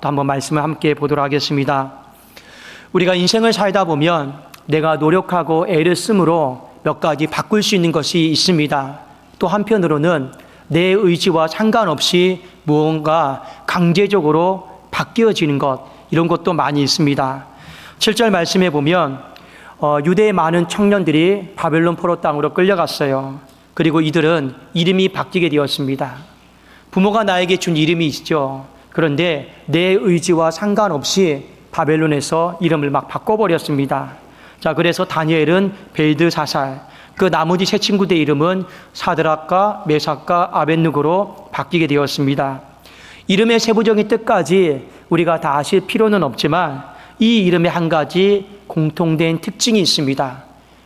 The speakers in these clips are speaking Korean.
또 한번 말씀을 함께 보도록 하겠습니다. 우리가 인생을 살다 보면 내가 노력하고 애를 쓰므로 몇 가지 바꿀 수 있는 것이 있습니다. 또 한편으로는 내 의지와 상관없이 무언가 강제적으로 바뀌어지는 것, 이런 것도 많이 있습니다. 7절 말씀에 보면 어, 유대의 많은 청년들이 바벨론 포로 땅으로 끌려갔어요. 그리고 이들은 이름이 바뀌게 되었습니다. 부모가 나에게 준 이름이 있죠. 그런데 내 의지와 상관없이 바벨론에서 이름을 막 바꿔버렸습니다. 자, 그래서 다니엘은 벨드사살, 그 나머지 세 친구들의 이름은 사드락과 메삭과 아벤누고로 바뀌게 되었습니다. 이름의 세부적인 뜻까지 우리가 다 아실 필요는 없지만 이 이름에 한 가지 공통된 특징이 있습니다.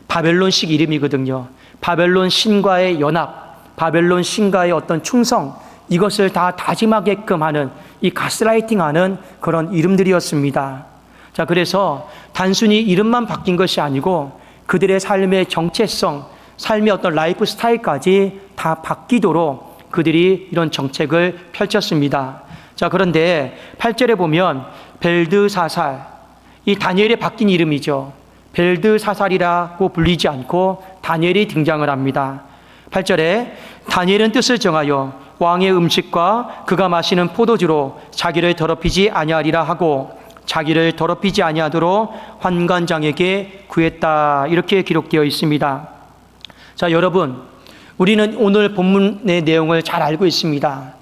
바벨론식 이름이거든요. 바벨론 신과의 연합, 바벨론 신과의 어떤 충성, 이것을 다 다짐하게끔 하는 이 가스라이팅 하는 그런 이름들이었습니다. 자, 그래서 단순히 이름만 바뀐 것이 아니고 그들의 삶의 정체성, 삶의 어떤 라이프 스타일까지 다 바뀌도록 그들이 이런 정책을 펼쳤습니다. 자, 그런데 8절에 보면 벨드사살, 이 다니엘의 바뀐 이름이죠. 벨드사살이라고 불리지 않고 다니엘이 등장을 합니다. 8절에 다니엘은 뜻을 정하여 왕의 음식과 그가 마시는 포도주로 자기를 더럽히지 아니하리라 하고 자기를 더럽히지 아니하도록 환관장에게 구했다. 이렇게 기록되어 있습니다. 자, 여러분, 우리는 오늘 본문의 내용을 잘 알고 있습니다.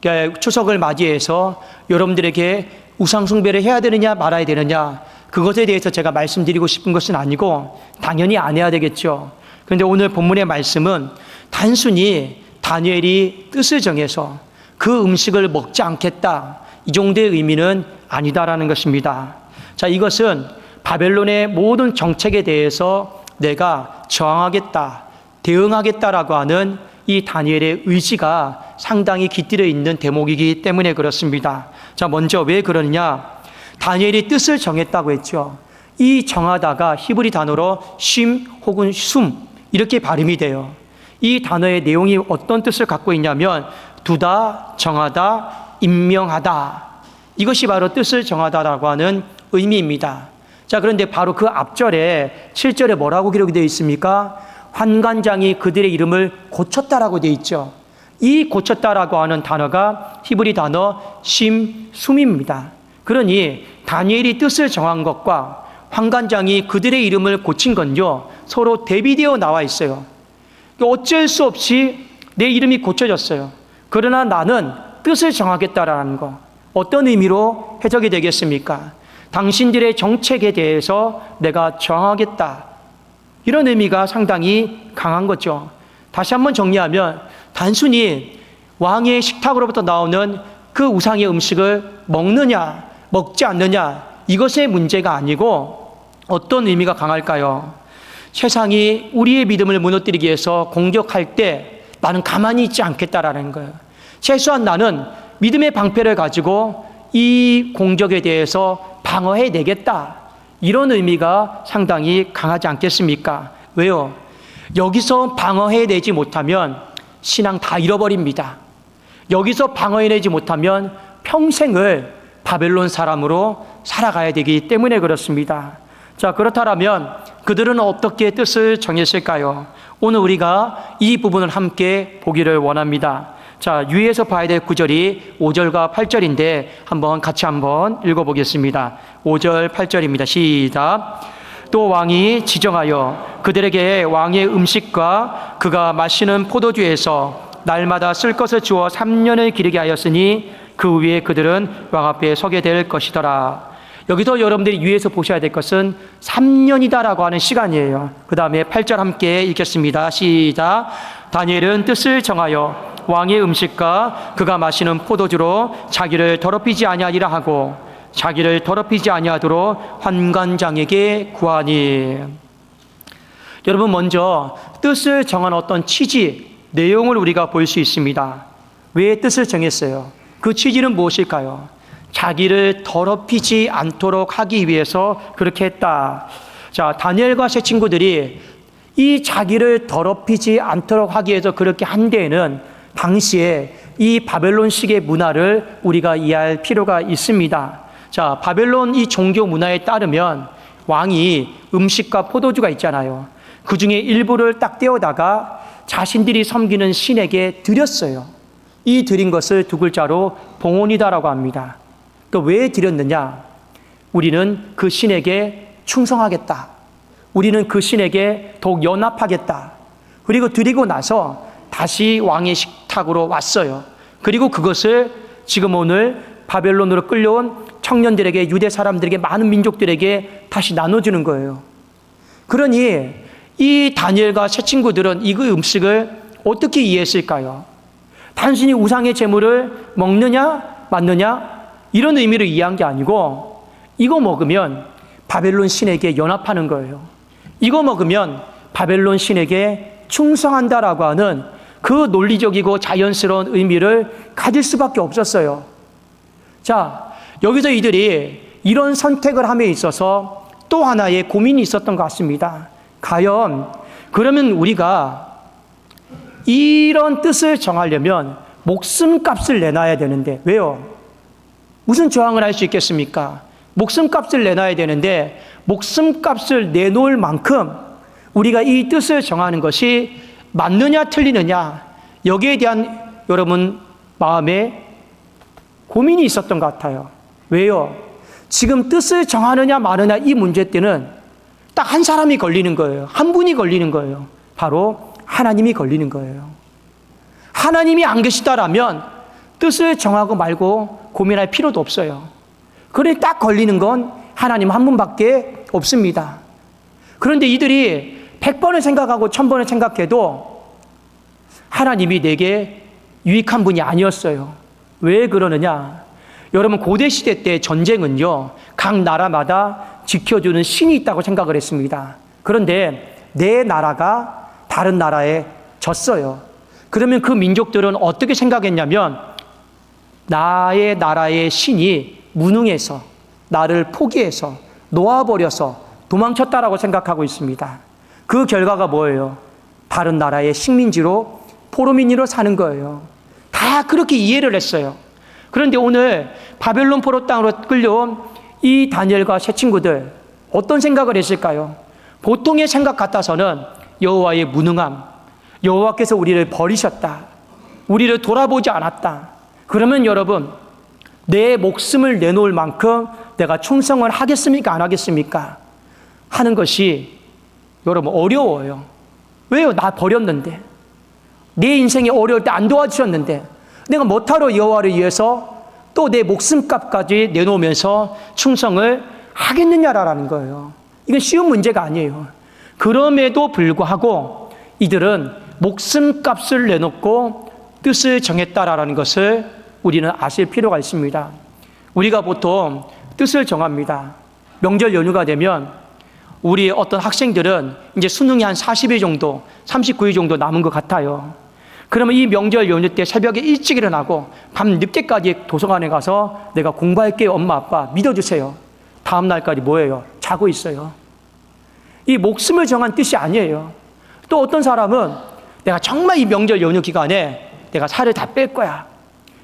그러니까 추석을 맞이해서 여러분들에게 우상숭배를 해야 되느냐 말아야 되느냐 그것에 대해서 제가 말씀드리고 싶은 것은 아니고 당연히 안 해야 되겠죠. 그런데 오늘 본문의 말씀은 단순히 다니엘이 뜻을 정해서 그 음식을 먹지 않겠다. 이 정도의 의미는 아니다라는 것입니다. 자, 이것은 바벨론의 모든 정책에 대해서 내가 저항하겠다, 대응하겠다라고 하는 이 다니엘의 의지가 상당히 깃들여 있는 대목이기 때문에 그렇습니다. 자, 먼저 왜 그러느냐? 다니엘이 뜻을 정했다고 했죠. 이 정하다가 히브리 단어로 쉼 혹은 숨 이렇게 발음이 돼요. 이 단어의 내용이 어떤 뜻을 갖고 있냐면 두다, 정하다, 임명하다. 이것이 바로 뜻을 정하다라고 하는 의미입니다. 자, 그런데 바로 그 앞절에 7절에 뭐라고 기록이 되어 있습니까? 환관장이 그들의 이름을 고쳤다라고 되어 있죠. 이 고쳤다라고 하는 단어가 히브리 단어 심, 숨입니다. 그러니 다니엘이 뜻을 정한 것과 환관장이 그들의 이름을 고친 건요, 서로 대비되어 나와 있어요. 어쩔 수 없이 내 이름이 고쳐졌어요. 그러나 나는 뜻을 정하겠다라는 거. 어떤 의미로 해석이 되겠습니까? 당신들의 정책에 대해서 내가 정하겠다. 이런 의미가 상당히 강한 거죠. 다시 한번 정리하면 단순히 왕의 식탁으로부터 나오는 그 우상의 음식을 먹느냐, 먹지 않느냐, 이것의 문제가 아니고 어떤 의미가 강할까요? 세상이 우리의 믿음을 무너뜨리기 위해서 공격할 때 나는 가만히 있지 않겠다라는 거예요. 최소한 나는 믿음의 방패를 가지고 이 공격에 대해서 방어해 내겠다. 이런 의미가 상당히 강하지 않겠습니까? 왜요? 여기서 방어해 내지 못하면 신앙 다 잃어버립니다. 여기서 방어해 내지 못하면 평생을 바벨론 사람으로 살아가야 되기 때문에 그렇습니다. 자, 그렇다면 그들은 어떻게 뜻을 정했을까요? 오늘 우리가 이 부분을 함께 보기를 원합니다. 자, 유의해서 봐야 될 구절이 5절과 8절인데 한번 같이 한번 읽어보겠습니다. 5절, 8절입니다. 시작. 또 왕이 지정하여 그들에게 왕의 음식과 그가 마시는 포도주에서 날마다 쓸 것을 주어 3년을 기르게 하였으니 그 위에 그들은 왕 앞에 서게 될 것이더라. 여기서 여러분들이 유의해서 보셔야 될 것은 3년이다라고 하는 시간이에요. 그 다음에 8절 함께 읽겠습니다. 시작. 다니엘은 뜻을 정하여 왕의 음식과 그가 마시는 포도주로 자기를 더럽히지 아니하리라 하고 자기를 더럽히지 아니하도록 환관장에게 구하니. 여러분 먼저 뜻을 정한 어떤 취지, 내용을 우리가 볼 수 있습니다. 왜 뜻을 정했어요? 그 취지는 무엇일까요? 자기를 더럽히지 않도록 하기 위해서 그렇게 했다. 자, 다니엘과 세 친구들이 이 자기를 더럽히지 않도록 하기 위해서 그렇게 한 데에는 당시에 이 바벨론식의 문화를 우리가 이해할 필요가 있습니다. 자, 바벨론 이 종교 문화에 따르면 왕이 음식과 포도주가 있잖아요. 그 중에 일부를 딱 떼어다가 자신들이 섬기는 신에게 드렸어요. 이 드린 것을 두 글자로 봉헌이다라고 합니다. 또왜 드렸느냐? 우리는 그 신에게 충성하겠다. 우리는 그 신에게 더욱 연합하겠다. 그리고 드리고 나서 다시 왕의 식탁으로 왔어요. 그리고 그것을 지금 오늘 바벨론으로 끌려온 청년들에게 유대 사람들에게 많은 민족들에게 다시 나눠주는 거예요. 그러니 이 다니엘과 새 친구들은 이 음식을 어떻게 이해했을까요? 단순히 우상의 제물을 먹느냐 맞느냐 이런 의미로 이해한 게 아니고 이거 먹으면 바벨론 신에게 연합하는 거예요. 이거 먹으면 바벨론 신에게 충성한다라고 하는 그 논리적이고 자연스러운 의미를 가질 수밖에 없었어요. 자, 여기서 이들이 이런 선택을 함에 있어서 또 하나의 고민이 있었던 것 같습니다. 과연 그러면 우리가 이런 뜻을 정하려면 목숨값을 내놔야 되는데 왜요? 무슨 저항을 할 수 있겠습니까? 목숨값을 내놔야 되는데 목숨값을 내놓을 만큼 우리가 이 뜻을 정하는 것이 맞느냐 틀리느냐 여기에 대한 여러분 마음에 고민이 있었던 것 같아요. 왜요? 지금 뜻을 정하느냐 마느냐 이 문제 때는 딱 한 사람이 걸리는 거예요. 한 분이 걸리는 거예요. 바로 하나님이 걸리는 거예요. 하나님이 안 계시다라면 뜻을 정하고 말고 고민할 필요도 없어요. 그러니 딱 걸리는 건 하나님 한 분밖에 없습니다. 그런데 이들이 100번을 생각하고 1000번을 생각해도 하나님이 내게 유익한 분이 아니었어요. 왜 그러느냐? 여러분 고대 시대 때 전쟁은요. 각 나라마다 지켜주는 신이 있다고 생각을 했습니다. 그런데 내 나라가 다른 나라에 졌어요. 그러면 그 민족들은 어떻게 생각했냐면 나의 나라의 신이 무능해서 나를 포기해서 놓아버려서 도망쳤다라고 생각하고 있습니다. 그 결과가 뭐예요? 다른 나라의 식민지로 포로민으로 사는 거예요. 다 그렇게 이해를 했어요. 그런데 오늘 바벨론 포로 땅으로 끌려온 이 다니엘과 새 친구들 어떤 생각을 했을까요? 보통의 생각 같아서는 여호와의 무능함, 여호와께서 우리를 버리셨다. 우리를 돌아보지 않았다. 그러면 여러분 내 목숨을 내놓을 만큼 내가 충성을 하겠습니까? 안 하겠습니까? 하는 것이 여러분 어려워요. 왜요? 나 버렸는데. 내 인생이 어려울 때 안 도와주셨는데 내가 못하러 여호와를 위해서 또 내 목숨값까지 내놓으면서 충성을 하겠느냐라는 거예요. 이건 쉬운 문제가 아니에요. 그럼에도 불구하고 이들은 목숨값을 내놓고 뜻을 정했다라는 것을 우리는 아실 필요가 있습니다. 우리가 보통 뜻을 정합니다. 명절 연휴가 되면 우리 어떤 학생들은 이제 수능이 한 40일 정도, 39일 정도 남은 것 같아요. 그러면 이 명절 연휴 때 새벽에 일찍 일어나고 밤 늦게까지 도서관에 가서 내가 공부할게요, 엄마, 아빠. 믿어주세요. 다음 날까지 뭐예요? 자고 있어요. 이 목숨을 정한 뜻이 아니에요. 또 어떤 사람은 내가 정말 이 명절 연휴 기간에 내가 살을 다 뺄 거야.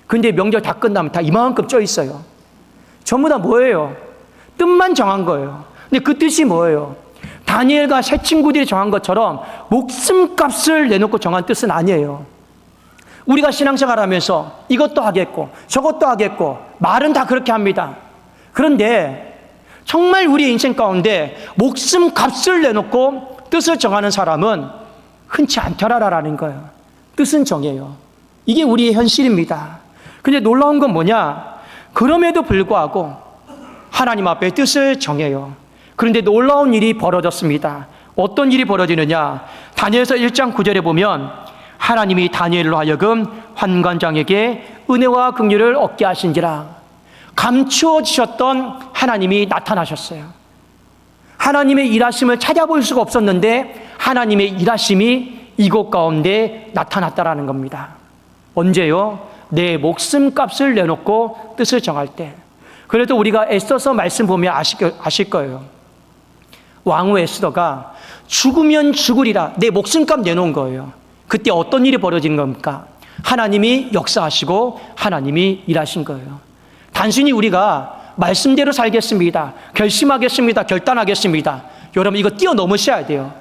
근데 명절 다 끝나면 다 이만큼 쪄 있어요. 전부 다 뭐예요? 뜻만 정한 거예요. 근데 그 뜻이 뭐예요? 다니엘과 새 친구들이 정한 것처럼 목숨값을 내놓고 정한 뜻은 아니에요. 우리가 신앙생활 하면서 이것도 하겠고 저것도 하겠고 말은 다 그렇게 합니다. 그런데 정말 우리 인생 가운데 목숨 값을 내놓고 뜻을 정하는 사람은 흔치 않더라라는 거예요. 뜻은 정해요. 이게 우리의 현실입니다. 근데 놀라운 건 뭐냐? 그럼에도 불구하고 하나님 앞에 뜻을 정해요. 그런데 놀라운 일이 벌어졌습니다. 어떤 일이 벌어지느냐? 다니엘서 1장 9절에 보면 하나님이 다니엘로 하여금 환관장에게 은혜와 긍휼을 얻게 하신지라 감추어 주셨던 하나님이 나타나셨어요. 하나님의 일하심을 찾아볼 수가 없었는데 하나님의 일하심이 이곳 가운데 나타났다라는 겁니다. 언제요? 내 목숨값을 내놓고 뜻을 정할 때. 그래도 우리가 애써서 말씀 보면 아실, 아실 거예요. 왕후 에스더가 죽으면 죽으리라 내 목숨값 내놓은 거예요. 그때 어떤 일이 벌어진 겁니까? 하나님이 역사하시고 하나님이 일하신 거예요. 단순히 우리가 말씀대로 살겠습니다. 결심하겠습니다. 결단하겠습니다. 여러분 이거 뛰어넘으셔야 돼요.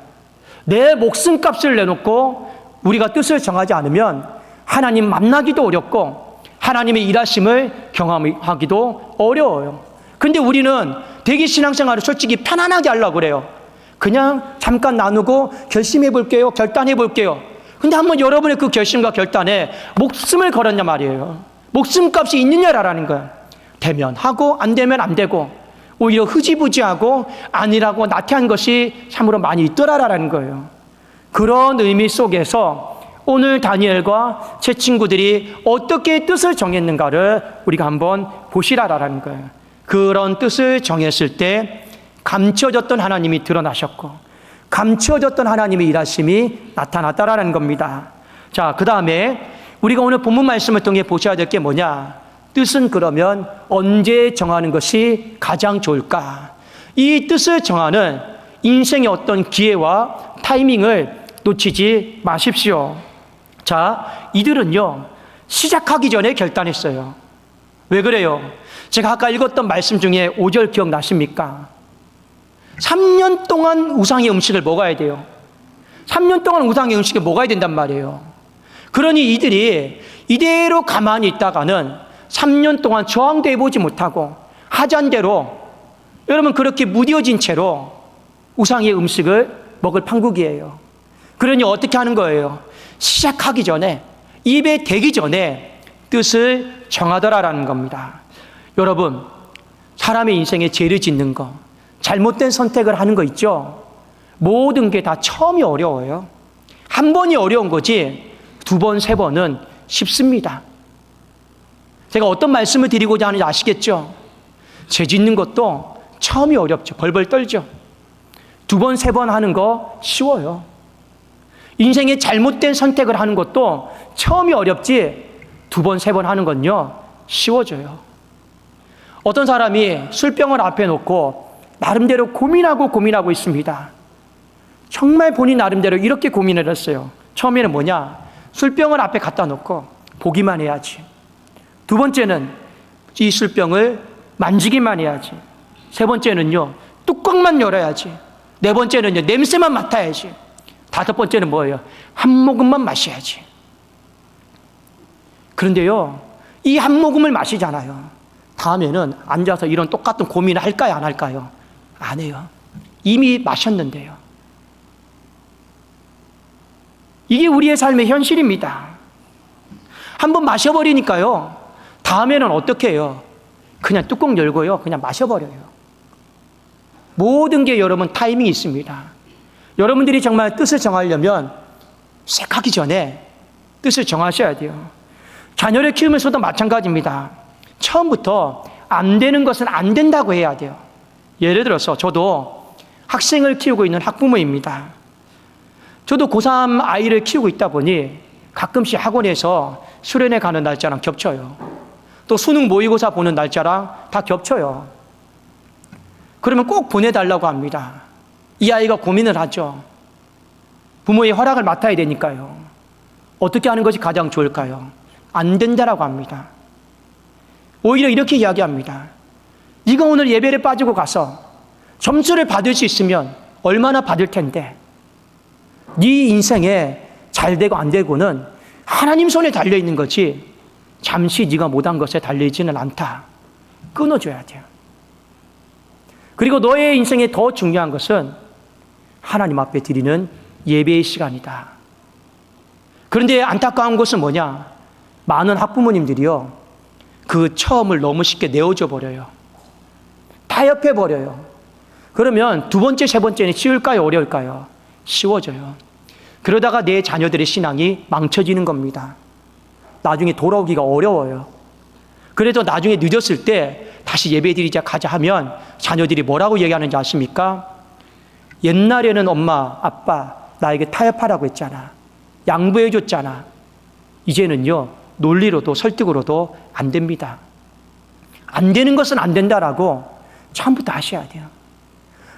내 목숨값을 내놓고 우리가 뜻을 정하지 않으면 하나님 만나기도 어렵고 하나님의 일하심을 경험하기도 어려워요. 근데 우리는 대기 신앙생활을 솔직히 편안하게 하려고 그래요. 그냥 잠깐 나누고 결심해 볼게요. 결단해 볼게요. 근데 한번 여러분의 그 결심과 결단에 목숨을 걸었냐 말이에요. 목숨값이 있느냐라는 거예요. 되면 하고 안 되면 안 되고 오히려 흐지부지하고 아니라고 나태한 것이 참으로 많이 있더라라는 거예요. 그런 의미 속에서 오늘 다니엘과 제 친구들이 어떻게 뜻을 정했는가를 우리가 한번 보시라라는 거예요. 그런 뜻을 정했을 때 감춰졌던 하나님이 드러나셨고 감춰졌던 하나님의 일하심이 나타났다라는 겁니다. 자, 그 다음에 우리가 오늘 본문 말씀을 통해 보셔야 될 게 뭐냐? 뜻은 그러면 언제 정하는 것이 가장 좋을까? 이 뜻을 정하는 인생의 어떤 기회와 타이밍을 놓치지 마십시오. 자, 이들은요, 시작하기 전에 결단했어요. 왜 그래요? 제가 아까 읽었던 말씀 중에 5절 기억나십니까? 3년 동안 우상의 음식을 먹어야 돼요. 3년 동안 우상의 음식을 먹어야 된단 말이에요. 그러니 이들이 이대로 가만히 있다가는 3년 동안 저항도 해보지 못하고 하잔 대로 여러분 그렇게 무뎌진 채로 우상의 음식을 먹을 판국이에요. 그러니 어떻게 하는 거예요? 시작하기 전에 입에 대기 전에 뜻을 정하더라라는 겁니다. 여러분 사람의 인생에 죄를 짓는 거 잘못된 선택을 하는 거 있죠? 모든 게 다 처음이 어려워요. 한 번이 어려운 거지 두 번, 세 번은 쉽습니다. 제가 어떤 말씀을 드리고자 하는지 아시겠죠? 죄 짓는 것도 처음이 어렵죠. 벌벌 떨죠. 두 번, 세 번 하는 거 쉬워요. 인생에 잘못된 선택을 하는 것도 처음이 어렵지 두 번, 세 번 하는 건요, 쉬워져요. 어떤 사람이 술병을 앞에 놓고 나름대로 고민하고 고민하고 있습니다. 정말 본인 나름대로 이렇게 고민을 했어요. 처음에는 뭐냐? 술병을 앞에 갖다 놓고 보기만 해야지. 두 번째는 이 술병을 만지기만 해야지. 세 번째는요, 뚜껑만 열어야지. 네 번째는요, 냄새만 맡아야지. 다섯 번째는 뭐예요? 한 모금만 마셔야지. 그런데요, 이 한 모금을 마시잖아요. 다음에는 앉아서 이런 똑같은 고민을 할까요? 안 할까요? 안 해요. 이미 마셨는데요. 이게 우리의 삶의 현실입니다. 한번 마셔버리니까요. 다음에는 어떻게 해요? 그냥 뚜껑 열고요. 그냥 마셔버려요. 모든 게 여러분 타이밍이 있습니다. 여러분들이 정말 뜻을 정하려면 시작하기 전에 뜻을 정하셔야 돼요. 자녀를 키우면서도 마찬가지입니다. 처음부터 안 되는 것은 안 된다고 해야 돼요. 예를 들어서 저도 학생을 키우고 있는 학부모입니다. 저도 고3 아이를 키우고 있다 보니 가끔씩 학원에서 수련회 가는 날짜랑 겹쳐요. 또 수능 모의고사 보는 날짜랑 다 겹쳐요. 그러면 꼭 보내달라고 합니다. 이 아이가 고민을 하죠. 부모의 허락을 맡아야 되니까요. 어떻게 하는 것이 가장 좋을까요? 안 된다라고 합니다. 오히려 이렇게 이야기합니다. 네가 오늘 예배를 빠지고 가서 점수를 받을 수 있으면 얼마나 받을 텐데 네 인생에 잘 되고 안 되고는 하나님 손에 달려 있는 거지 잠시 네가 못한 것에 달려 있지는 않다. 끊어줘야 돼요. 그리고 너의 인생에 더 중요한 것은 하나님 앞에 드리는 예배의 시간이다. 그런데 안타까운 것은 뭐냐? 많은 학부모님들이요. 그 처음을 너무 쉽게 내어줘 버려요. 타협해 버려요. 그러면 두 번째, 세 번째는 쉬울까요? 어려울까요? 쉬워져요. 그러다가 내 자녀들의 신앙이 망쳐지는 겁니다. 나중에 돌아오기가 어려워요. 그래도 나중에 늦었을 때 다시 예배 드리자 가자 하면 자녀들이 뭐라고 얘기하는지 아십니까? 옛날에는 엄마, 아빠 나에게 타협하라고 했잖아. 양보해 줬잖아. 이제는요, 논리로도 설득으로도 안 됩니다. 안 되는 것은 안 된다라고 처음부터 하셔야 돼요.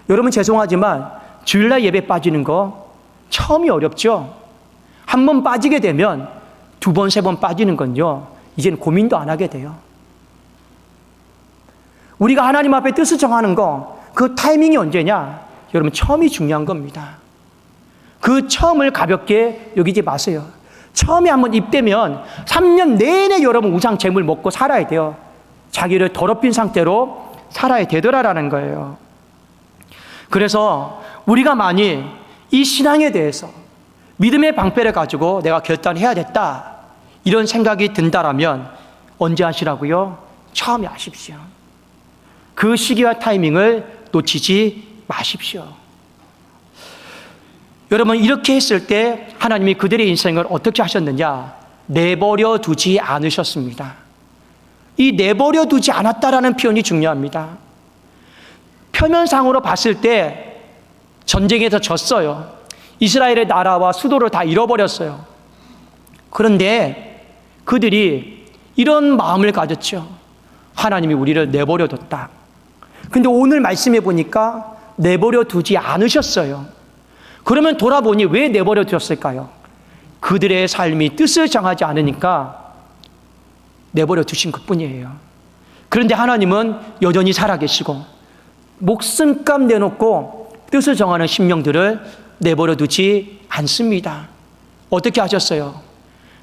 여러분 죄송하지만 주일날 예배 빠지는 거 처음이 어렵죠? 한 번 빠지게 되면 두 번, 세 번 빠지는 건요, 이제는 고민도 안 하게 돼요. 우리가 하나님 앞에 뜻을 정하는 거, 그 타이밍이 언제냐? 여러분, 처음이 중요한 겁니다. 그 처음을 가볍게 여기지 마세요. 처음에 한번 입되면 3년 내내 여러분 우상 재물 먹고 살아야 돼요. 자기를 더럽힌 상태로 살아야 되더라라는 거예요. 그래서 우리가 만일 이 신앙에 대해서 믿음의 방패를 가지고 내가 결단해야 됐다. 이런 생각이 든다라면 언제 하시라고요? 처음에 하십시오. 그 시기와 타이밍을 놓치지 마십시오. 여러분, 이렇게 했을 때 하나님이 그들의 인생을 어떻게 하셨느냐? 내버려 두지 않으셨습니다. 이 내버려 두지 않았다라는 표현이 중요합니다. 표면상으로 봤을 때 전쟁에서 졌어요. 이스라엘의 나라와 수도를 다 잃어버렸어요. 그런데 그들이 이런 마음을 가졌죠. 하나님이 우리를 내버려 뒀다. 근데 오늘 말씀해 보니까 내버려 두지 않으셨어요. 그러면 돌아보니 왜 내버려 두셨을까요? 그들의 삶이 뜻을 정하지 않으니까 내버려 두신 것 뿐이에요. 그런데 하나님은 여전히 살아계시고 목숨값 내놓고 뜻을 정하는 심령들을 내버려 두지 않습니다. 어떻게 하셨어요?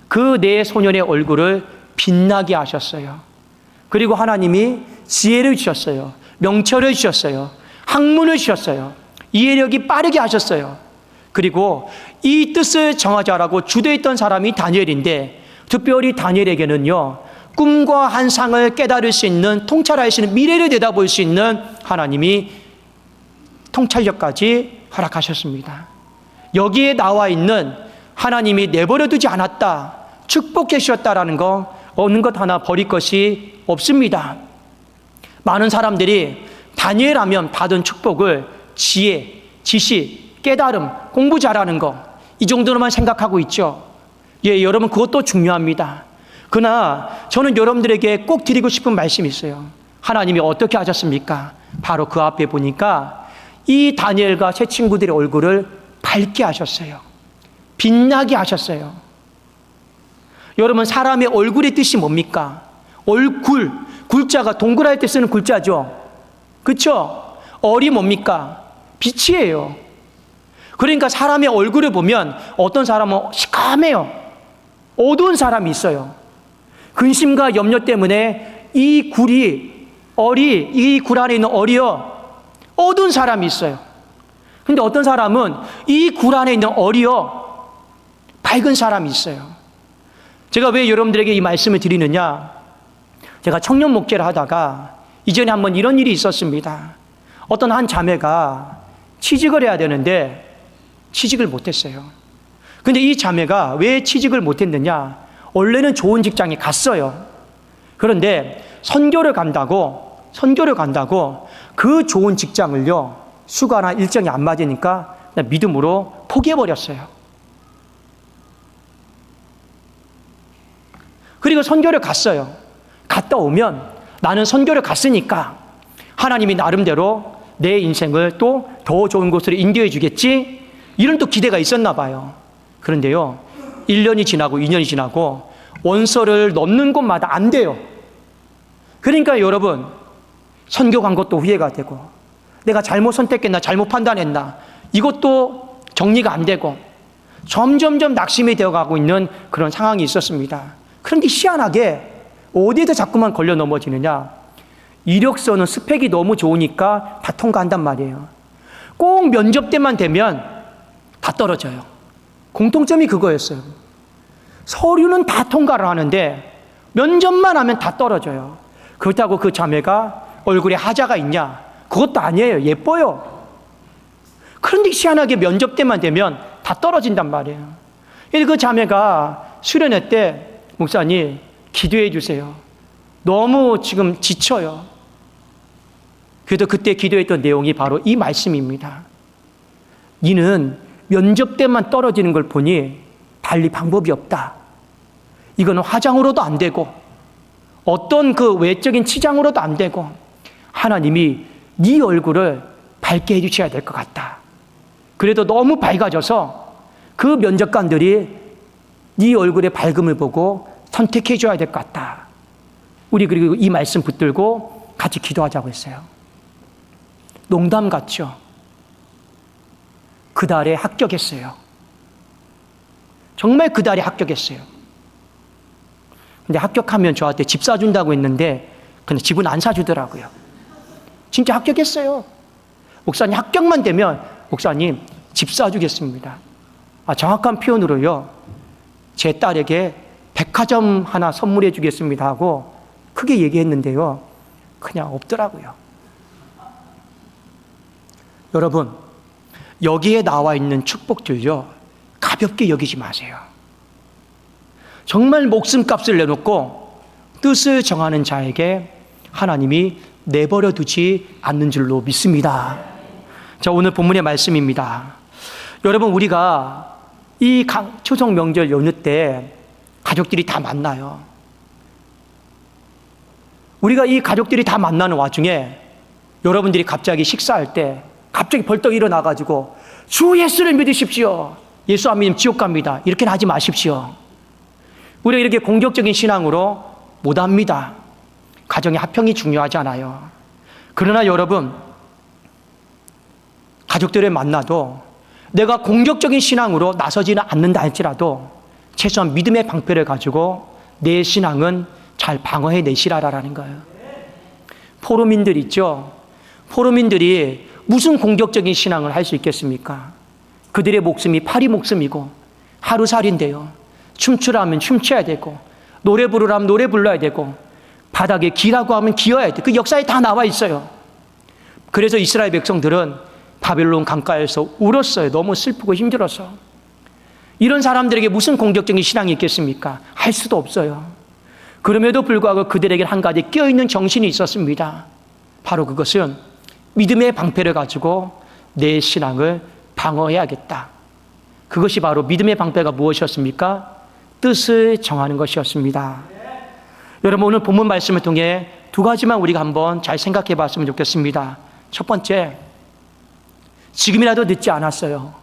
그 네 소년의 얼굴을 빛나게 하셨어요. 그리고 하나님이 지혜를 주셨어요. 명철을 주셨어요. 학문을 주셨어요. 이해력이 빠르게 하셨어요. 그리고 이 뜻을 정하자라고 주도했던 사람이 다니엘인데 특별히 다니엘에게는요. 꿈과 한상을 깨달을 수 있는 통찰하시는 미래를 내다볼 수 있는 하나님이 통찰력까지 허락하셨습니다. 여기에 나와 있는 하나님이 내버려두지 않았다, 축복해 주셨다라는 거 없는 것 하나 버릴 것이 없습니다. 많은 사람들이 다니엘 하면 받은 축복을 지혜, 지식, 깨달음, 공부 잘하는 거, 이 정도로만 생각하고 있죠. 예, 여러분, 그것도 중요합니다. 그러나 저는 여러분들에게 꼭 드리고 싶은 말씀이 있어요. 하나님이 어떻게 하셨습니까? 바로 그 앞에 보니까 이 다니엘과 새 친구들의 얼굴을 밝게 하셨어요. 빛나게 하셨어요. 여러분, 사람의 얼굴의 뜻이 뭡니까? 얼굴, 굴자가 동그랄 때 쓰는 굴자죠. 그쵸? 얼이 뭡니까? 빛이에요. 그러니까 사람의 얼굴을 보면 어떤 사람은 시커매요. 어두운 사람이 있어요. 근심과 염려 때문에 이 굴이, 얼이, 이 굴 안에 있는 얼이요. 어두운 사람이 있어요. 근데 어떤 사람은 이 굴 안에 있는 얼이요. 밝은 사람이 있어요. 제가 왜 여러분들에게 이 말씀을 드리느냐? 제가 청년 목회를 하다가 이전에 한번 이런 일이 있었습니다. 어떤 한 자매가 취직을 해야 되는데 취직을 못했어요. 근데 이 자매가 왜 취직을 못했느냐? 원래는 좋은 직장에 갔어요. 그런데 선교를 간다고, 선교를 간다고 그 좋은 직장을요, 수가나 일정이 안 맞으니까 믿음으로 포기해버렸어요. 그리고 선교를 갔어요. 갔다 오면 나는 선교를 갔으니까 하나님이 나름대로 내 인생을 또 더 좋은 곳으로 인도해 주겠지? 이런 또 기대가 있었나 봐요. 그런데요, 1년이 지나고 2년이 지나고 원서를 넣는 곳마다 안 돼요. 그러니까 여러분, 선교 간 것도 후회가 되고, 내가 잘못 선택했나, 잘못 판단했나, 이것도 정리가 안 되고, 점점점 낙심이 되어 가고 있는 그런 상황이 있었습니다. 그런데 희한하게 어디에서 자꾸만 걸려 넘어지느냐? 이력서는 스펙이 너무 좋으니까 다 통과한단 말이에요. 꼭 면접 때만 되면 다 떨어져요. 공통점이 그거였어요. 서류는 다 통과를 하는데 면접만 하면 다 떨어져요. 그렇다고 그 자매가 얼굴에 하자가 있냐? 그것도 아니에요. 예뻐요. 그런데 희한하게 면접 때만 되면 다 떨어진단 말이에요. 그 자매가 수련회 때 목사님 기도해 주세요. 너무 지금 지쳐요. 그래도 그때 기도했던 내용이 바로 이 말씀입니다. 이는 면접 때만 떨어지는 걸 보니 달리 방법이 없다. 이거는 화장으로도 안 되고 어떤 그 외적인 치장으로도 안 되고 하나님이 네 얼굴을 밝게 해 주셔야 될 것 같다. 그래도 너무 밝아져서 그 면접관들이 네 얼굴의 밝음을 보고 선택해 줘야 될 것 같다. 우리 그리고 이 말씀 붙들고 같이 기도하자고 했어요. 농담 같죠? 그 달에 합격했어요. 정말 그 달에 합격했어요. 근데 합격하면 저한테 집 사준다고 했는데, 근데 집은 안 사주더라고요. 진짜 합격했어요. 목사님 합격만 되면, 목사님 집 사주겠습니다. 아, 정확한 표현으로요. 제 딸에게 백화점 하나 선물해 주겠습니다 하고 크게 얘기했는데요. 그냥 없더라고요. 여러분, 여기에 나와 있는 축복들요. 가볍게 여기지 마세요. 정말 목숨값을 내놓고 뜻을 정하는 자에게 하나님이 내버려 두지 않는 줄로 믿습니다. 자, 오늘 본문의 말씀입니다. 여러분, 우리가 이 초성 명절 연휴 때 가족들이 다 만나요. 우리가 이 가족들이 다 만나는 와중에 여러분들이 갑자기 식사할 때 갑자기 벌떡 일어나가지고 주 예수를 믿으십시오. 예수 안 믿으면 지옥 갑니다. 이렇게는 하지 마십시오. 우리가 이렇게 공격적인 신앙으로 못 합니다. 가정의 합평이 중요하잖아요. 그러나 여러분, 가족들을 만나도 내가 공격적인 신앙으로 나서지는 않는다 할지라도 최소한 믿음의 방패를 가지고 내 신앙은 잘 방어해 내시라라는 거예요. 포로민들 있죠? 포로민들이 무슨 공격적인 신앙을 할 수 있겠습니까? 그들의 목숨이 파리 목숨이고 하루살인데요. 춤추라면 춤춰야 되고 노래 부르라면 노래 불러야 되고 바닥에 기라고 하면 기어야 돼. 그 역사에 다 나와 있어요. 그래서 이스라엘 백성들은 바벨론 강가에서 울었어요. 너무 슬프고 힘들어서. 이런 사람들에게 무슨 공격적인 신앙이 있겠습니까? 할 수도 없어요. 그럼에도 불구하고 그들에게 한 가지 껴있는 정신이 있었습니다. 바로 그것은 믿음의 방패를 가지고 내 신앙을 방어해야겠다. 그것이 바로 믿음의 방패가 무엇이었습니까? 뜻을 정하는 것이었습니다. 여러분 오늘 본문 말씀을 통해 두 가지만 우리가 한번 잘 생각해 봤으면 좋겠습니다. 첫 번째, 지금이라도 늦지 않았어요.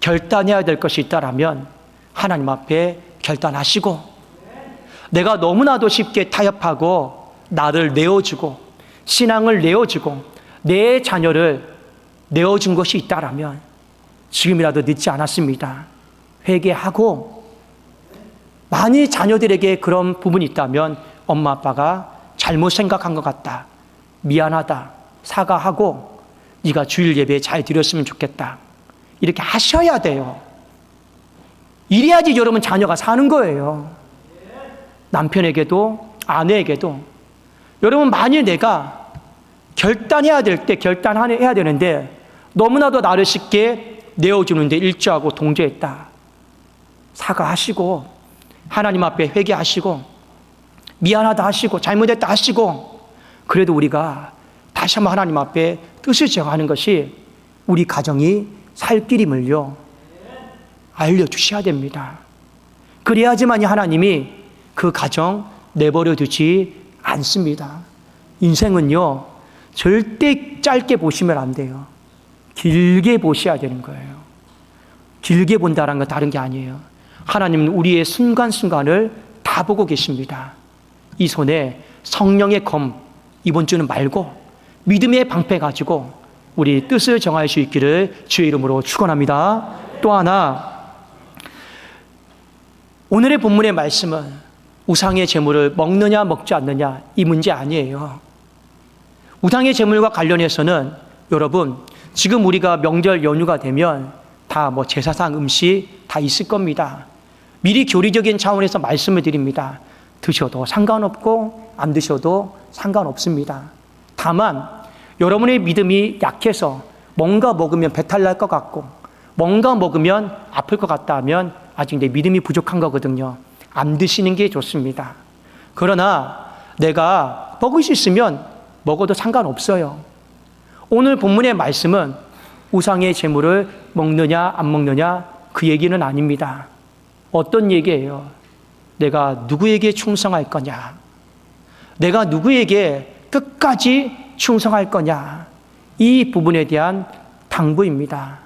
결단해야 될 것이 있다라면 하나님 앞에 결단하시고 내가 너무나도 쉽게 타협하고 나를 내어주고 신앙을 내어주고 내 자녀를 내어준 것이 있다라면 지금이라도 늦지 않았습니다. 회개하고 만일 자녀들에게 그런 부분이 있다면 엄마 아빠가 잘못 생각한 것 같다. 미안하다. 사과하고 네가 주일 예배 잘 드렸으면 좋겠다. 이렇게 하셔야 돼요. 이래야지 여러분 자녀가 사는 거예요. 남편에게도 아내에게도 여러분 만일 내가 결단해야 될 때 결단해야 되는데 너무나도 나를 쉽게 내어주는데 일조하고 동조했다. 사과하시고 하나님 앞에 회개하시고 미안하다 하시고 잘못했다 하시고 그래도 우리가 다시 한번 하나님 앞에 뜻을 정하는 것이 우리 가정이 살 길임을요 알려주셔야 됩니다. 그래야지만이 하나님이 그 가정 내버려 두지 않습니다. 인생은요 절대 짧게 보시면 안 돼요. 길게 보셔야 되는 거예요. 길게 본다는 건 다른 게 아니에요. 하나님은 우리의 순간순간을 다 보고 계십니다. 이 손에 성령의 검, 이번 주는 말고 믿음의 방패 가지고 우리 뜻을 정할 수 있기를 주의 이름으로 축원합니다. 또 하나 오늘의 본문의 말씀은 우상의 제물을 먹느냐 먹지 않느냐 이 문제 아니에요. 우상의 제물과 관련해서는 여러분 지금 우리가 명절 연휴가 되면 다 뭐 제사상 음식 다 있을 겁니다. 미리 교리적인 차원에서 말씀을 드립니다. 드셔도 상관없고 안 드셔도 상관없습니다. 다만 여러분의 믿음이 약해서 뭔가 먹으면 배탈 날 것 같고 뭔가 먹으면 아플 것 같다 하면 아직 내 믿음이 부족한 거거든요. 안 드시는 게 좋습니다. 그러나 내가 먹을 수 있으면 먹어도 상관없어요. 오늘 본문의 말씀은 우상의 재물을 먹느냐 안 먹느냐 그 얘기는 아닙니다. 어떤 얘기예요? 내가 누구에게 충성할 거냐? 내가 누구에게 끝까지 충성할 거냐? 이 부분에 대한 당부입니다.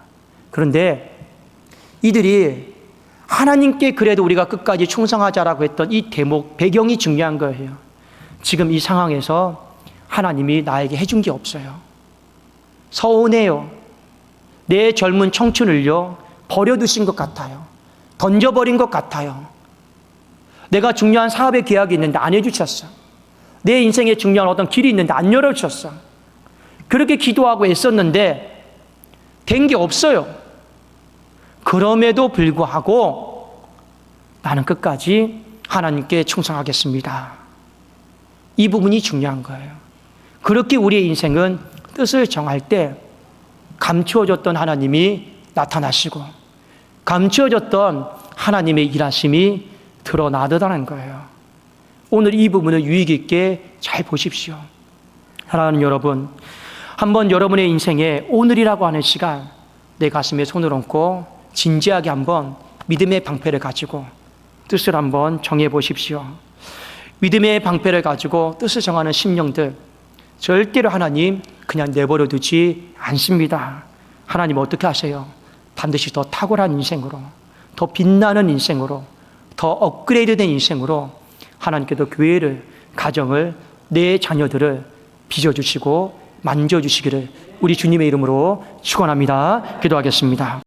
그런데 이들이 하나님께 그래도 우리가 끝까지 충성하자라고 했던 이 대목, 배경이 중요한 거예요. 지금 이 상황에서 하나님이 나에게 해준 게 없어요. 서운해요. 내 젊은 청춘을요, 버려두신 것 같아요. 던져버린 것 같아요. 내가 중요한 사업의 계약이 있는데 안 해주셨어. 내 인생에 중요한 어떤 길이 있는데 안 열어주셨어. 그렇게 기도하고 애썼는데 된 게 없어요. 그럼에도 불구하고 나는 끝까지 하나님께 충성하겠습니다. 이 부분이 중요한 거예요. 그렇게 우리의 인생은 뜻을 정할 때 감추어졌던 하나님이 나타나시고 감추어졌던 하나님의 일하심이 드러나더라는 거예요. 오늘 이 부분을 유익 있게 잘 보십시오. 사랑하는 여러분, 한번 여러분의 인생에 오늘이라고 하는 시간 내 가슴에 손을 얹고 진지하게 한번 믿음의 방패를 가지고 뜻을 한번 정해 보십시오. 믿음의 방패를 가지고 뜻을 정하는 심령들 절대로 하나님 그냥 내버려 두지 않습니다. 하나님 어떻게 하세요? 반드시 더 탁월한 인생으로, 더 빛나는 인생으로, 더 업그레이드된 인생으로 하나님께도 교회를, 가정을, 내 자녀들을 빚어주시고 만져주시기를 우리 주님의 이름으로 축원합니다. 기도하겠습니다.